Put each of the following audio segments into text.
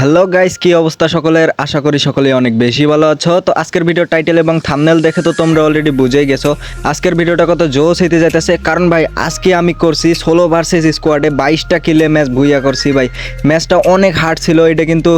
Hello guys কি অবস্থা সকলের? আশা করি সকলেই অনেক বেশি ভালো আছো। তো আজকের ভিডিও টাইটেল এবং থামনেল দেখে তো তোমরা অলরেডি বুঝেই গেছো। আজকের ভিডিওটা কত জোস হইতে যাইতেছে। কারণ ভাই, আজকে আমি করছি ষোলো ভার্সেস স্কোয়াডে বাইশটা কিলে ম্যাচ ভুইয়া করছি ভাই। ম্যাচটা অনেক হার্ড ছিল, এটা কিন্তু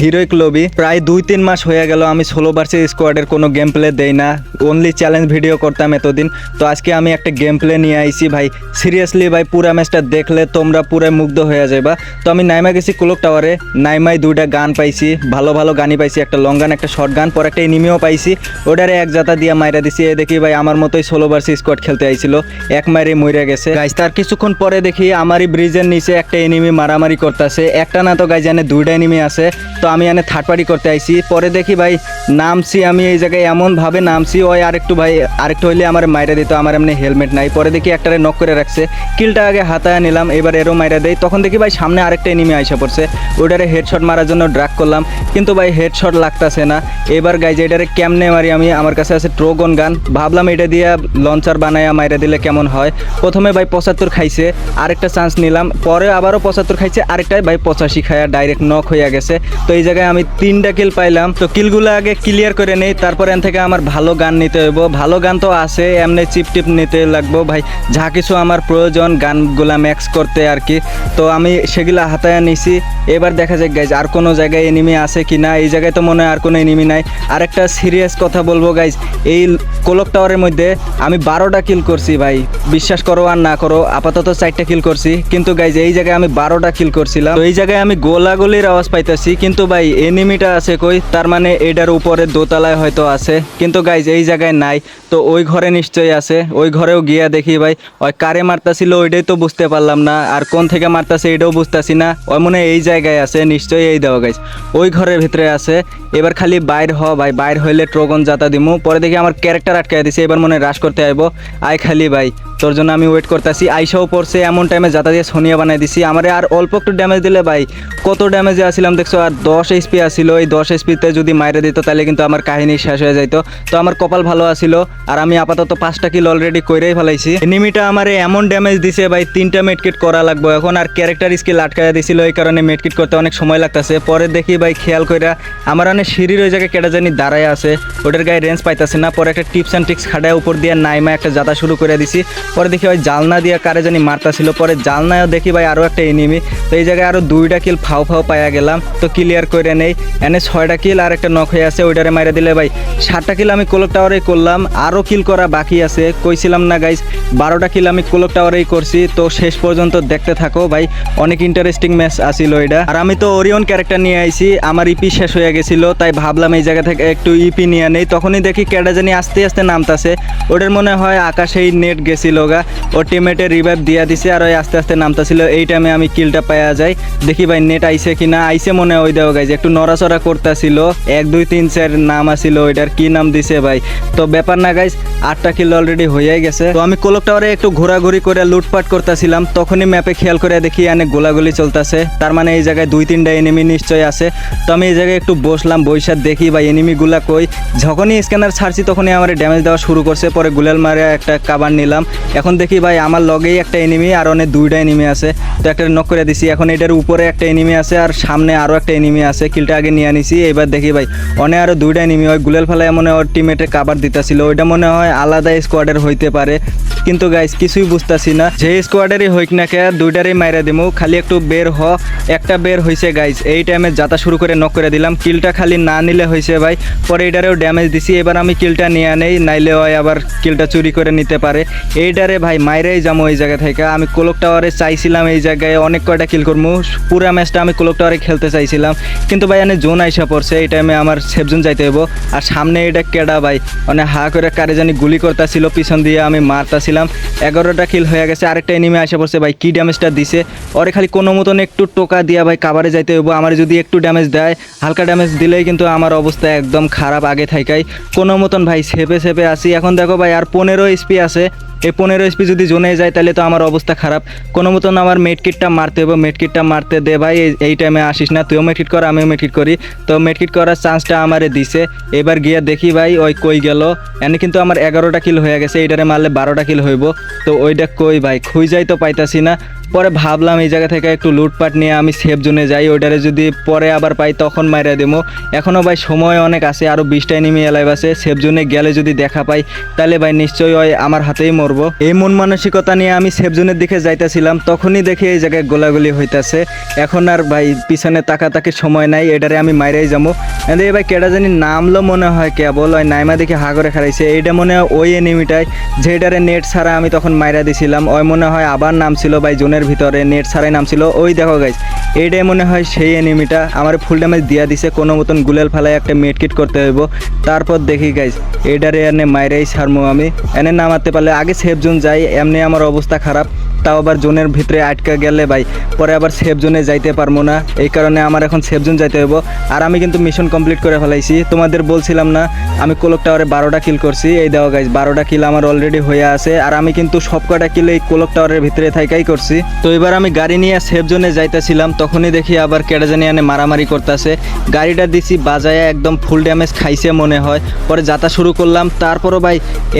হিরোইক লবি প্রায় দুই তিন মাস হয়ে গেল, আমি ষোলো ভার্সেস স্কোয়াডের কোনো গেম প্লে দেই না। অনলি চ্যালেঞ্জ ভিডিও করতাম এতদিন। তো আজকে আমি একটা গেম প্লে নিয়ে আইছি ভাই। সিরিয়াসলি ভাই, পুরা ম্যাচটা দেখলে তোমরা পুরো মুগ্ধ হয়ে যাবা তো আমি নাইমা গেছি কুলক টাওয়ারে নাইমাই দুইটা গান পাইছি, ভালো ভালো গানই পাইছি, একটা লং গান, একটা শর্ট গান, পর একটা এনিমিও পাইছি। ওটারে এক জাতা দিয়ে মাইরা দিছি, এ দেখি ভাই আমার মতোই ষোলো ভার্সেস স্কোয়াড খেলতে আইছিল, এক মাইরে মইরা গেছে। গাইজ তার কিছুক্ষণ পরে দেখি আমারই ব্রিজের নিচে একটা এনিমি মারামারি করতেছে। একটা না তো গাইজ জানে দুইটা এনিমি আছে, তো আমি এনে থার্ড পার্টি করতে আইছি। পরে দেখি ভাই নামছি আমি এই জায়গায়, এমনভাবে নামছি, ওই আরেকটু ভাই, আরেকটু হইলে আমার মাইরা দিত, আমার এমনি হেলমেট নাই। পরে দেখি একটারে নক করে রাখছে কিলটা আগে হাতায় নিলাম, এবার এরও মাইরা দেয় তখন দেখি ভাই সামনে আরেকটা এনিমি আইসা পড়ছে, ওটারে হেডশট মারার জন্য ড্রাগ করলাম। কিন্তু ভাই হেডশট লাগতাছে না। এবার গাইজ এটারে কেমনে মারি আমি? আমার কাছে আছে ট্রোগন গান ভাবলাম এটা দিয়ে লঞ্চার বানায়া মাইরা দিলে কেমন হয়? প্রথমে ভাই পঁচাত্তর খাইছে, আরেকটা চান্স নিলাম। পরে আবারও পঁচাত্তর খাইছে আরেকটাই ভাই পঁচাশি খায়া ডাইরেক্ট নক হইয়া গেছে। তো এই জায়গায় আমি তিনটা কিল পাইলাম। তো কিলগুলো আগে ক্লিয়ার করে নেই, তারপর এন থেকে আমার ভালো গান নিতে হইব। ভালো গান তো আছে, এমনি চিপ টিপ নিতে লাগবো। ভাই, যা কিছু আমার প্রয়োজন গানগুলা ম্যাক্স করতে আর কি। তো আমি সেগুলা হাতায় নিছি। এবার দেখা যায় গাইজ আর কোনো জায়গায় এনিমি আছে কি না, এই জায়গায় তো মনে হয় আর কোনো এনিমি নাই। আর একটা সিরিয়াস কথা বলব গাইজ এই কোলক টাওয়ারের মধ্যে আমি বারোটা কিল করছি ভাই। বিশ্বাস করো আর না করো, আপাতত চারটা কিল করছি। কিন্তু গাইজ এই জায়গায় আমি বারোটা কিল করছিলাম। তো এই জায়গায় আমি গোলাগুলির আওয়াজ পাইতেছি। কিন্তু, ভাই এনিমিটা আছে কই? তার মানে এটার উপরে দোতলায় হয়তো আছে। কিন্তু গাইজ এই জায়গায় নাই। তো ওই ঘরে নিশ্চয়ই আছে। ওই ঘরেও গিয়া দেখি, ভাই, ওই কারে মারতাছিল, ওইটাই তো বুঝতে পারলাম না। আর কোন থেকে মারতাছে, এটাও বুঝতাছি না। ওই মনে এই জায়গায় আছে, নিশ্চয়ই দেওয়া গাইজ ওই ঘরের ভিতরে আছে এবার খালি বাইর হ, ভাই, বাইর হইলে ট্রোগন জাতা দিমু। পরে দেখি আমার ক্যারেক্টার আটকাই দিছে, এবার মনে রাশ করতে আইব। আয় খালি ভাই, তোর জন্য আমি ওয়েট করতেছি। আইসাও পড়ছে, এমন টাইমে জাতা দিয়ে সোনিয়া বানাই দিছি। আমার আর অল্প একটু ড্যামেজ দিলে ভাই, কত ড্যামেজে আসছিলাম দেখছ? আর দশ এইচপি আসছিল ওই দশ এইচপিতে যদি মাইরে দিত তাহলে কিন্তু আমার কাহিনী শেষ হয়ে যাইতো। তো আমার কপাল ভালো আসছিল আর আমি আপাতত পাঁচটা কিল অলরেডি কইরেই ফেলাইছি। এনিমিটা আমার এমন ড্যামেজ দিছে ভাই, তিনটা মেডকিট করা লাগবো এখন, আর ক্যারেক্টার স্কিল আটকাইয়া দিছিল, এই কারণে মেডকিট করতে অনেক সময় লাগতেছে। পরে দেখি ভাই, খেয়াল কইরা, আমার অনেক সিঁড়ির ওই জায়গায় কেটে জানি দাঁড়ায় আছে। ওটার গায়ে রেঞ্জ পাইতাছে না। পরে একটা টিপস অ্যান্ড ট্রিক্স খাটায় উপর দিয়ে নাইমা একটা যাতা শুরু করে দিছি। পরে দেখি ওই জালনা দিয়ে কারে জানি মারতাছিল। পরে জালনায়ও দেখি ভাই আরও একটা এনিমি তো এই জায়গায় আরও দুইটা কিল ফাও ফাও পাইয়া গেলাম। তো ক্লিয়ার করে নেই। এনে ছয়টা কিল আর একটা নখ হয়ে আছে। ওইটারে মাইরে দিলে ভাই সাতটা কিল আমি কোলক টাওয়ারেই করলাম। আরও কিল করা বাকি আছে। কইছিলাম না গাইজ বারোটা কিল আমি কোলক টাওয়ারেই করছি। তো শেষ পর্যন্ত দেখতে থাকো ভাই। অনেক ইন্টারেস্টিং ম্যাচ আসিল এটা আর আমি তো ওরিয়ন ক্যারেক্টার নিয়ে আইছি। আমার ইপি শেষ হয়ে গেছিল। তাই ভাবলাম এই জায়গা থেকে একটু ইপি নিয়ে নেই। তখনই দেখি ক্যাডা জানি আস্তে আস্তে নামতাছে। ওটার মনে হয় আকাশেই নেট গেছিল গা। ও টিমেটে রিভাইভ দিয়া দিছে আর ওই আস্তে আস্তে নামতাছিল। এই টাইমে আমি কিলটা পাওয়া যায় দেখি ভাই নেট আইছে কিনা। আইছে মনে হয় ওই দেওয়া গাইছে একটু নড়াচড়া করতেছিল। এক, দুই, তিন, চার নাম আসিল ওইটার। কি নাম দিছে ভাই? তো ব্যাপার না গাইজ আটটা কিল অলরেডি হয়ে গেছে। তো আমি কোলক টাওয়ারে একটু ঘোরাঘুরি করে লুটপাট করতেছিলাম। তখনই ম্যাপে খেয়াল করে দেখি অনেক গোলাগুলি চলতেছে। তার মানে এই জায়গায় দুই, তিনটা এনিমি নিশ্চয়ই আছে। তো আমি এই জায়গায় একটু বসলাম। বৈশাখ দেখি ভাই এনিমিগুলা কই। যখনই স্ক্যানার ছাড়ছি, তখনই আমার ড্যামেজ দেওয়া শুরু করছে। পরে গুলাল মারে একটা কাবার নিলাম। এখন দেখি ভাই, আমার লগেই একটা এনিমি আর অনেক দুইটা এনিমি আছে। তো একটা নক করে দিছি। এখন এটার উপরে একটা এনিমি আছে, আর সামনে আরও একটা এনিমি আছে। কিলটা আগে নিয়ে আনিছি এবার দেখি ভাই অনেক আরও দুইটা এনিমি হয়। গুলেল ফেলায় মনে ওর টিমেটে কাবার দিতেছিল। ওইটা মনে হয় আলাদা স্কোয়াডের হইতে পারে। কিন্তু গাইস কিছুই বুঝতাছি না। যে স্কোয়াডেরই হইক না কে, দুইটারই মাইরা দিমু। খালি একটু বের হ। একটা বের হইছে গাইস এই টাইমে যাতা শুরু করে নক করে দিলাম। কিলটা খালি না নিলে হয়েছে ভাই। পরে এইটারেও ড্যামেজ দিছি। এবার আমি কিলটা নিয়ে নেই নাইলে হয় আবার কিলটা চুরি করে নিতে পারে। এইটারে ভাই মাইরাই যাব এই জায়গা থেকে। আমি কোলক টাওয়ারে চাইছিলাম এই জায়গায় অনেক কয়টা কিল করব পুরা ম্যাচটা আমি কোলক টাওয়ারে খেলতে চাইছিলাম। কিন্তু ভাই এনে জোন আইসা পড়ছে। এই টাইমে আমার সেফ জোন যাইতে হইব। আর সামনে এটা কেডা ভাই? মানে হা করে কারে জানি গুলি করতেছিল, পিছন দিয়ে আমি মারতাছিলাম। এগারোটা কিল হয়ে গেছে। আরেকটা এনিমে আসা পড়ছে ভাই, কি ড্যামেজটা দিছে? ওরে খালি কোনো মতন একটু টোকা দিয়া ভাই কাবারে যাইতে হইব। আমার যদি একটু ড্যামেজ দেয়, হালকা ড্যামেজ দিলেই কিন্তু আমার অবস্থা একদম খারাপ আগে থাকাই কোনো মতন ভাই, সেপে সেপে আসি। এখন দেখো ভাই, আর পনেরো এসপি আছে। এই পনেরো এসপি যদি জোনে যায়, তাহলে তো আমার অবস্থা খারাপ। কোনো মতন আমার মেডকিটটা মারতে হবে মেডকিটটা মারতে দে ভাই, এই- টাইমে আসিস না। তুইও মেডকিট কর, আমিও মেডকিট করি। তো মেডকিট করার চান্সটা আমারে দিছে। এবার গিয়ে দেখি ভাই, ওই কই গেল। এনে কিন্তু আমার এগারোটা কিল হয়ে গেছে, এইটারে মারলে বারোটা কিল হইব। তো ওইটা কই ভাই, খুঁজাই তো পাইতাছি না। পরে ভাবলাম এই জায়গা থেকে একটু লুটপাট নিয়ে আমি সেফ জোনে যাই, ওইটারে যদি পরে আবার পাই, তখন মাইরা দেবো এখনও ভাই সময় অনেক আছে আরও বিশটা এনিমি এলাইভ আছে। সেফ জোনে গেলে যদি দেখা পাই, তাহলে ভাই নিশ্চয়ই ওই আমার হাতেই মরবো এই মন মানসিকতা নিয়ে আমি সেফ জোনের দিকে যাইতেছিলাম, তখনই দেখি এই জায়গায় গোলাগুলি হইতাছে। এখন আর ভাই পিছনে তাকাতাকির সময় নাই, এটারে আমি মাইরাই যাব। এদের ভাই কেটা জানি নামলো মনে হয় কেবল ওই নাইমা দেখে হা করে খারাইছে এইটা মনে হয় ওই এনিমিটাই যেটারে নেট ছাড়া আমি তখন মাইরা দিছিলাম। ওই মনে হয় আবার নাম ছিল ভাই জোনের ভিতরে, নেট ছাড়াই নাম ছিল ওই দেখো গাইজ এইটাই মনে হয় সেই এনিমিটা, আমার ফুল ড্যামেজ দিয়া দিছে। কোনো মতন গুলেল ফেলায় একটা মেডকিট করতে হইব। তারপর দেখি গাইজ এইটারে এনে মাইরাই ছাড়মু আমি। এনে নামাতে পারলে আগে সেফ জোন যাই এমনি আমার অবস্থা খারাপ। তাও আবার জোনের ভিতরে আটকা গেলে ভাই, পরে আবার সেফ জোনে যাইতে পারব না। এই কারণে আমার এখন সেফ জোন যাইতে হইব। আর আমি কিন্তু মিশন কমপ্লিট করে ফেলাইছি। তোমাদের বলছিলাম না, আমি কোলক টাওয়ারে বারোটা কিল করছি। এই দেওয়া গাইজ বারোটা কিল আমার অলরেডি হয়ে আছে। আর আমি কিন্তু সব কটা কিল এই কোলক টাওয়ারের ভিতরে থাকাই করছি। তো এবার আমি গাড়ি নিয়ে সেফ জোনে যাইতেছিলাম। তখনই দেখি আবার কেটে জানি আনে মারামারি করতেছে। গাড়িটা দিছি, বাজায় একদম ফুল ড্যামেজ খাইছে মনে হয়। পরে যাতা শুরু করলাম। তারপরও ভাই,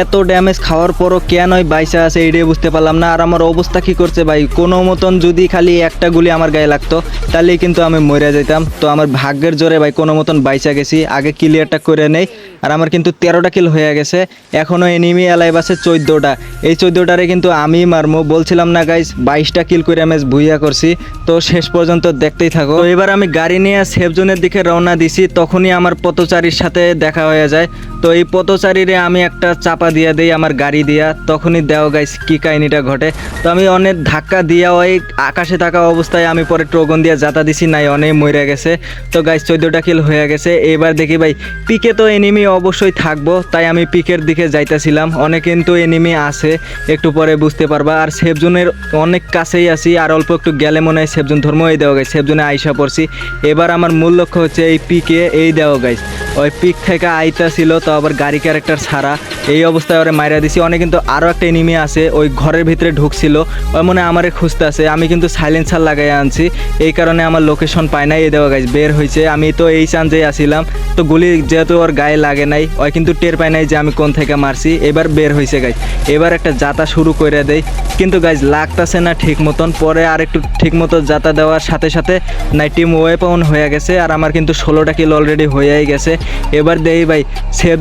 এত ড্যামেজ খাওয়ার পরও কেন ওই বাইসা আছে এইটাই বুঝতে পারলাম না। আর আমার অবস্থা কি করছে ভাই? কোনো মতন যদি খালি একটা গুলি আমার গায়ে লাগতো, তাহলেই কিন্তু আমি মরে যেতাম। তো আমার ভাগ্যের জোরে ভাই কোনো মতন বাইচা গেছি। আগে ক্লিয়ারটা করে নেই। আর আমার কিন্তু তেরোটা কিল হয়ে গেছে। এখনও এনিমি অ্যালাইভ আছে চোদ্দোটা। এই চোদ্দোটারে কিন্তু আমি মারমো। বলছিলাম না গাইজ বাইশটা কিল করে আমি ভুইয়া করছি। তো শেষ পর্যন্ত দেখতেই থাকো। এবার আমি গাড়ি নিয়ে সেফ জোনের দিকে রওনা দিছি। তখনই আমার পথচারীর সাথে দেখা হয়ে যায়। তো এই পথচারীরে আমি একটা চাপা দিয়ে দেই, আমার গাড়ি দিয়া। তখনই দেও গাইস, কি কাহিনিটা ঘটে? তো আমি অনেক ধাক্কা দিয়া ওই আকাশে থাকা অবস্থায় আমি পরে ট্রগন দিয়ে যাতা দিছি, নাই অনেক মরে গেছে। তো গাইস, চোদ্দোটা কিল হয়ে গেছে। এবার দেখি ভাই, পিকে তো এনিমি অবশ্যই থাকব, তাই আমি পিকের দিকে যাইতেছিলাম। অনেক কিন্তু এনিমি আছে, একটু পরে বুঝতে পারবা। আর সেফ জোনের অনেক কাছেই আছি, আর অল্প একটু গেলে মনে হয় সেফ জোন ধর্ম এই দেওয়া গাইস সেফ জোনে আইসা পড়ছি। এবার আমার মূল লক্ষ্য হচ্ছে এই পিকে এই দেওয়া গাইস। ওই পিক থেকে আইতা ছিল তো আবার গাড়ি ক্যারেক্টার ছাড়া। এই অবস্থায় ওরে মাইরা দিছি। অনেক কিন্তু আরও একটা এনিমি আছে, ওই ঘরের ভিতরে ঢুকছিল। ওই মনে আমারে খুঁজতে আছে আমি কিন্তু সাইলেন্সার লাগাই আনছি। এই কারণে আমার লোকেশন পায় নাই। এই দেওয়া গাইজ বের হয়েছে আমি তো এই চান্সেই আসিলাম তো গুলি যেহেতু ওর গায়ে লাগে নাই ওই কিন্তু টের পায় নাই যে আমি কোন থেকে মারছি। এবার বের হয়েছে গাইজ এবার একটা যাতা শুরু করে দেয় কিন্তু গাইজ লাগতাছে না ঠিক মতন। পরে আর একটু ঠিক মতো যাতা দেওয়ার সাথে সাথে নাই টিম ওয়েপন হয়ে গেছে। আর আমার কিন্তু ষোলোটা কিল অলরেডি হয়েই গেছে। এবার দেই ভাই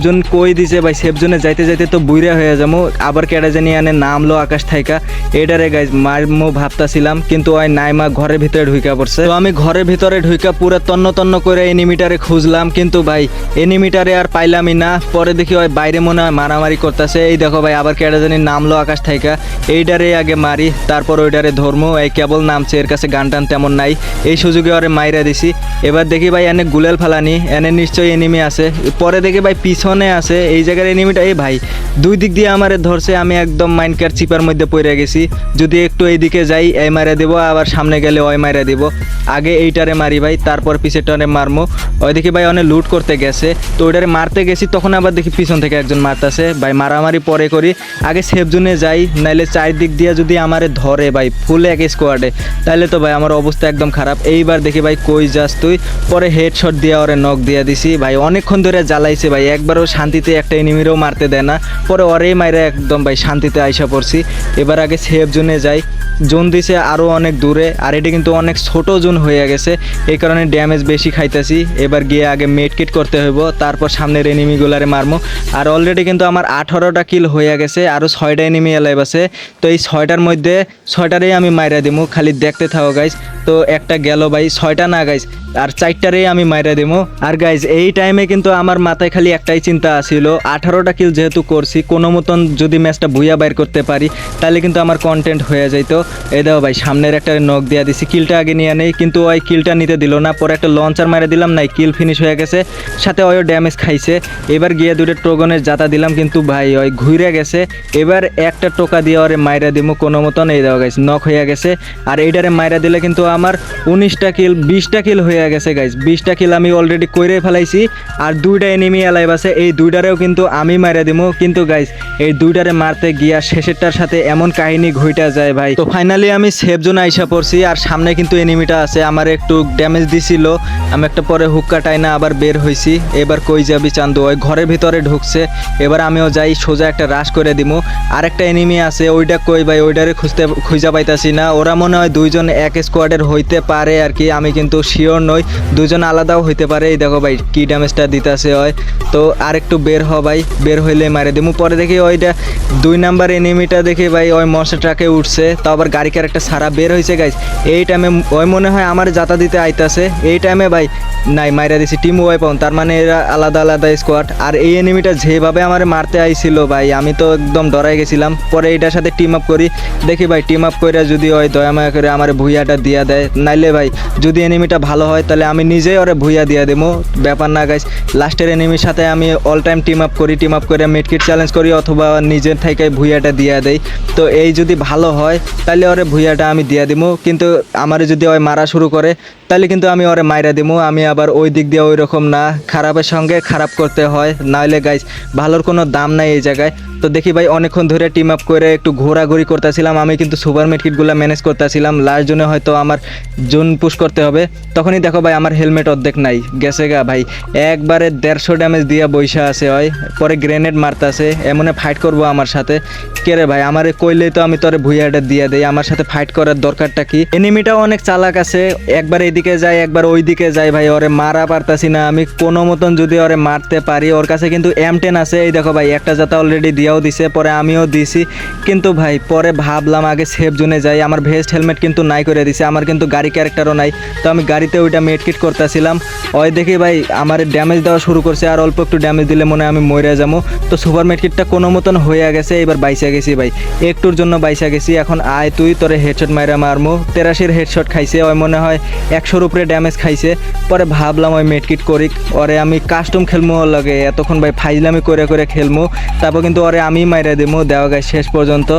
সেফজন কই দিছে ভাই? সেফজনে যাইতে যাইতে তো বুইরা হয়ে যাব আবার কেটে জানি আনে নামলো আকাশ থাইকা। এটারে গাইজ মারমো ভাবতাছিলাম, কিন্তু ওই নাইমা ঘরের ভিতরে ঢুইকা পড়ছে। তো আমি ঘরের ভিতরে ঢুইকা পুরো তন্ন তন্ন করে এনিমিটারে খুঁজলাম, কিন্তু ভাই এনিমিটারে আর পাইলামই না। পরে দেখি ওই বাইরে মনে হয় মারামারি করতেছে। এই দেখো ভাই, আবার কেটে জানি নামলো আকাশ থাইকা। এইটারে আগে মারি, তারপর ওইটারে ধর্ম। এই কেবল নামছে, এর কাছে গান টান তেমন নাই। এই সুযোগে ওরে মাইরা দিছি। এবার দেখি ভাই, এনে গুলেল ফালানি, এনে নিশ্চয়ই এনিমি আছে। পরে দেখি ভাই, পিছনে আছে, এই জায়গার এনিমিটা এই ভাই, দুই দিক দিয়ে আমারে ধরছে, আমি একদম মাইনকার চিপার মধ্যে পড়ে গেছি। যদি একটু এইদিকে যাই, এই মারা দেবো, আবার সামনে গেলে ওই মারা দিব। আগে এইটারে মারি ভাই, তারপর পিছেরটারে মারমো। ওই দেখি ভাই অনেক লুট করতে গেছে, তো ওইটারে মারতে গেছি, তখন আবার দেখি পিছন থেকে একজন মারতেছে। ভাই, মারামারি পরে করি, আগে সেফ জোনে যাই, নাইলে চারিদিক দিয়ে যদি আমারে ধরে ভাই ফুল এক স্কোয়াডে তাহলে তো ভাই আমার অবস্থা একদম খারাপ। এইবার দেখি ভাই কই যাস তুই? পরে হেডশট দিয়ে ওরে নখ দিয়ে দিছি। ভাই, অনেকক্ষণ ধরে জ্বালাইছে ভাই একবারও শান্তিতে একটা এনিমিরও মারতে দেয় না। পরে ওরেই মাইরে একদম ভাই শান্তিতে আইসা পড়ছি। এবার আগে সেফ জোনে যাই। জোন দিছে আরও অনেক দূরে, আর এটা কিন্তু অনেক ছোট জোন হয়ে গেছে। এই কারণে ড্যামেজ বেশি খাইতেছি। এবার গিয়ে আগে মেডকিট করতে হইব, তারপর সামনের এনিমিগুলারে মারমো। আর অলরেডি কিন্তু আমার আঠারোটা কিল হয়ে গেছে আরও ছয়টা এনিমি এলাইভ আছে। তো এই ছয়টার মধ্যে ছয়টারেই আমি মাইরা দিমু, খালি দেখতে থাকো গাইজ তো একটা গেল ভাই, ছয়টা না গাইজ আর চারটারেই আমি মাইরা দিমু। আর গাইজ এই টাইমে কিন্তু আমার মাথায় খালি একটাই চিন্তা আসিল আঠারোটা কিল যেহেতু করছি, কোনো মতন যদি ম্যাচটা ভুইয়া বাইর করতে পারি, তাহলে কিন্তু আমার কন্টেন্ট হয়ে যাইতো। এই দেখো ভাই, সামনের একটা নখ দিয়ে দিছি কিলটা আগে নিয়ে নেই, কিন্তু ওই কিলটা নিতে দিল না, পরে একটা লঞ্চার মারে দিলাম, নাই কিল ফিনিশ হয়ে গেছে, সাথে ওই ড্যামেজ খাইছে। এবার গিয়ে দুটো ট্রোগনের জাতা দিলাম, কিন্তু ভাই, ওই ঘুরে গেছে। এবার একটা টোকা দিয়ে ওরে মাইরা দিমু, কোনো মতন, এই দেওয়া গাইস নখ হয়ে গেছে। আর এইটারে মাইরা দিলে কিন্তু আমার উনিশটা কিল বিশটা কিল হয়ে গেছে গাইস বিশটা কিল আমি অলরেডি কইরে ফেলাইছি, আর দুইটা এনিমি অ্যালাইভ আছে এই দুইটারেও কিন্তু আমি মাইরা দিমু। কিন্তু গাইস এই দুইটারে মারতে গিয়া শেষেরটার সাথে এমন কাহিনী ঘুইটা যায় ভাই। তো ফাইনালি আমি সেফ জোনে আইসা পড়ছি, আর সামনে কিন্তু এনিমিটা আছে। আমার একটু ড্যামেজ দিছিল। আমি একটা পরে হুক্কা টাইনা আবার বের হয়েছি এবার কই যাবি চান্দু? ওই ঘরের ভিতরে ঢুকছে। এবার আমিও যাই, সোজা একটা রাশ করে দিমু। আর একটা এনিমি আছে, ওইটা কই ভাই? ওইটারে খুঁজতে, খুঁজা পাইতাছি না। ওরা মনে হয় দুইজন এক স্কোয়াডের হইতে পারে আর কি। আমি কিন্তু শিওর নই। দুজন আলাদাও হইতে পারে। এই দেখো ভাই, কি ড্যামেজটা দিতেছে হয় তো আর একটু বের হ ভাই, বের হইলে মারে দিমু। পরে দেখি ওইটা দুই নাম্বার এনিমিটা দেখি ভাই, ওই মশা ট্রাকে উঠছে। তো আবার গাড়ি একটা সারা বের হয়েছে গাইজ এই টাইমে ওই মনে হয় আমার যাতা দিতে আইতাছে। এই টাইমে ভাই, নাই, মাইরা দিছি টিম ওয়াই পাউন তার মানে এরা আলাদা আলাদা স্কোয়াড আর এই এনিমিটা যেভাবে আমার মারতে আইছিল ভাই, আমি তো একদম ডরাই গেছিলাম। পরে এটার সাথে টিম আপ করি। দেখি ভাই টিম আপ করে যদি ওই দয়া মায়া করে আমার ভুইয়াটা দিয়া দেয়, নাইলে ভাই, যদি এনিমিটা ভালো হয়, তাহলে আমি নিজেই ওরে ভুইয়া দিয়া দেবো ব্যাপার না গাইজ লাস্টের এনিমির সাথে আমি অল টাইম টিম আপ করি টিম আপ করে মিডকিট চ্যালেঞ্জ করি অথবা নিজের থেকে ভুইয়াটা দিয়া দেই। তো এই যদি ভালো হয় তাহলে ওরে ভুইয়াটা আমি দিয়া দিব কিন্তু আমার যদি ওই মারা শুরু করে তাহলে কিন্তু আমি ওরে মাইরা দিমু, আমি আবার ওই দিক দিয়ে ওই রকম না, খারাপের সঙ্গে খারাপ করতে হয় নাহলে গাইজ ভালোর কোনো দাম নাই এই জায়গায়। তো দেখি ভাই অনেকক্ষণ ধরে টিম আপ করে একটু ঘোরাঘুরি করতেছিলাম, আমি কিন্তু সুপার মিটকিটগুলো ম্যানেজ করতেছিলাম লাস্ট জন্য হয়তো আমার জোন পুশ করতে হবে। তখনই দেখো ভাই আমার হেলমেট অর্ধেক নাই, গেছে গা ভাই। একবারে দেড়শো ড্যামেজ দিয়ে বৈশা আছে হয় পরে গ্রেনেড মারতাছে, এমনে ফাইট করব আমার সাথে। কে রে ভাই, আমারে কইলেই তো আমি তোরে ভুইয়াটা দিয়ে দেই, আমার সাথে ফাইট করার দরকারটা কি? এনিমিটাও অনেক চালাক আছে, একবার এইদিকে যায় একবার ওই দিকে যায় ভাই, ওরে মারা পারতাছি না। আমি কোনো মতন যদি ওরে মারতে পারি, ওর কাছে কিন্তু এম টেন আছে। এই দেখো ভাই, একটা জাতা অলরেডি দিয়েও দিছে, পরে আমিও দিছি। কিন্তু ভাই, পরে ভাবলাম আগে সেফ জোনে যাই। আমার ভেস্ট হেলমেট কিন্তু নাই করে দিছে, আমার কিন্তু গাড়ি ক্যারেক্টারও নাই। তো আমি গাড়িতে ওইটা মেডকিট করতেছিলাম। ওই দেখি ভাই, আমার ড্যামেজ দেওয়া শুরু করছে, আর অল্প একটু ড্যামেজ দিলে মনে আমি মরে যাব। তো সুপার মেডকিটটা কোনো মতন হয়ে গেছে এবার বাইসা গেছি ভাই। একটুর জন্য বাইসা গেছি। এখন আয় তুই, তোরে হেডশট মাইরা মারমু। তেরাশির হেডশট খাইছে, ওই মনে হয় একশোর উপরে ড্যামেজ খাইছে। পরে ভাবলাম ওই মেটকিট করি ওরে আমি কাস্টম খেলমু ওর লগে। এতক্ষণ ভাই ফাইজলামি করে করে খেলমু। তারপর কিন্তু ওরে আমি মাইরা দিমু। দেওয়া গাই শেষ পর্যন্ত।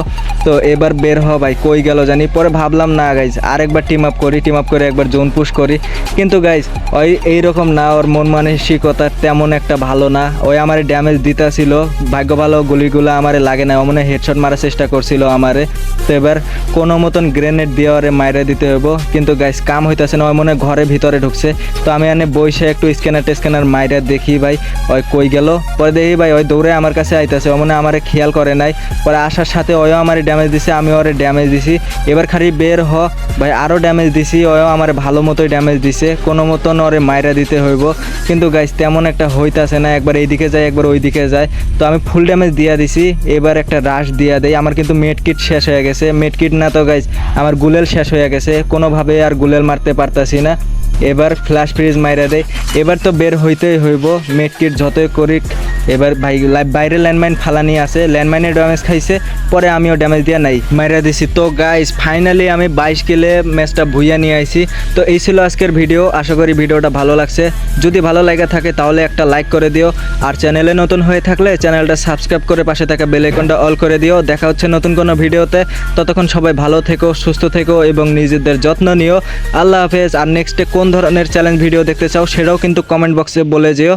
তো এবার বের হ ভাই, কই গেল জানি। পরে ভাবলাম, না গাইজ আরেকবার টিম আপ করি টিম আপ করে একবার জোন পুশ করি। কিন্তু গাইজ ওই এইরকম না, ওর মন মানসিকতা তেমন একটা ভালো না। ওই আমার ড্যামেজ দিতেছিল। ভাগ্য ভালো গুলিগুলো আমারে লাগে না। মনে হেডশট মারার চেষ্টা করছিল আমারে। তো এবার কোনো মতন গ্রেনেড দিয়ে ওরে মাইরে দিতে হইব। কিন্তু গাইজ কাম হইতাছে না ওই মনে ঘরে ভিতরে ঢুকছে। তো আমি এনে বইসে একটু স্ক্যানার টেস্ক্যানার মাইরে দেখি ভাই, ওই কই গেল? পরে দেখি ভাই, ওই দৌড়ে আমার কাছে আইতাছে, ও মনে আমারে খেয়াল করে নাই। পরে আসার সাথে ওয়ও আমার ড্যামেজ দিছে আমি ওরে ড্যামেজ দিছি। এবার খালি বের হ, ভাই আরও ড্যামেজ দিছি, ওয়ও আমার ভালো মতোই ড্যামেজ দিছে। কোনো মতন ওরে মাইরা দিতে হইব। কিন্তু গাইজ তেমন একটা হইতাছে না, একবার এইদিকে যায়, একবার ওই দিকে যায়। তো আমি ফুল ড্যামেজ দিয়া দিছি, এবার একটা রাশ দিয়া দেই। আমার কিন্তু মেড কিট শেষ হয়ে গেছে। মেড কিট না তো গাইজ আমার গুলেল শেষ হয়ে গেছে। কোনোভাবে আর গুলেল মারতে পারতাছি না এবার ফ্ল্যাশ ফ্রিজ মাইরা দেয়। এবার তো বের হইতেই হইব। মেড কিট যতই করিক, এবার ভাই বাইরে ল্যান্ডমাইন ফালানি আছে। ল্যান্ডমাইনে ড্যামেজ খাইছে, পরে আমিও ড্যামেজ দিয়া নাই। মাইরা দিছি। তো গাইস ফাইনালি আমি বাইশ কিলে ম্যাচটা ভুইয়া নিয়ে আইছি। তো এই ছিল আজকের ভিডিও আশা করি ভিডিওটা ভালো লাগছে। যদি ভালো লাগে থাকে, তাহলে একটা লাইক করে দিও। আর চ্যানেলে নতুন হয়ে থাকলে চ্যানেলটা সাবস্ক্রাইব করে পাশে থাকা বেল আইকনটা অল করে দিও। দেখা হচ্ছে নতুন কোনো ভিডিওতে ততক্ষণ সবাই ভালো থেকো, সুস্থ থেকো এবং নিজেদের যত্ন নিও। আল্লাহ হাফেজ। আর নেক্সটে কোন ধরনের চ্যালেঞ্জ ভিডিও দেখতে চাও সেটাও কিন্তু কমেন্ট বক্সে বলে যেও।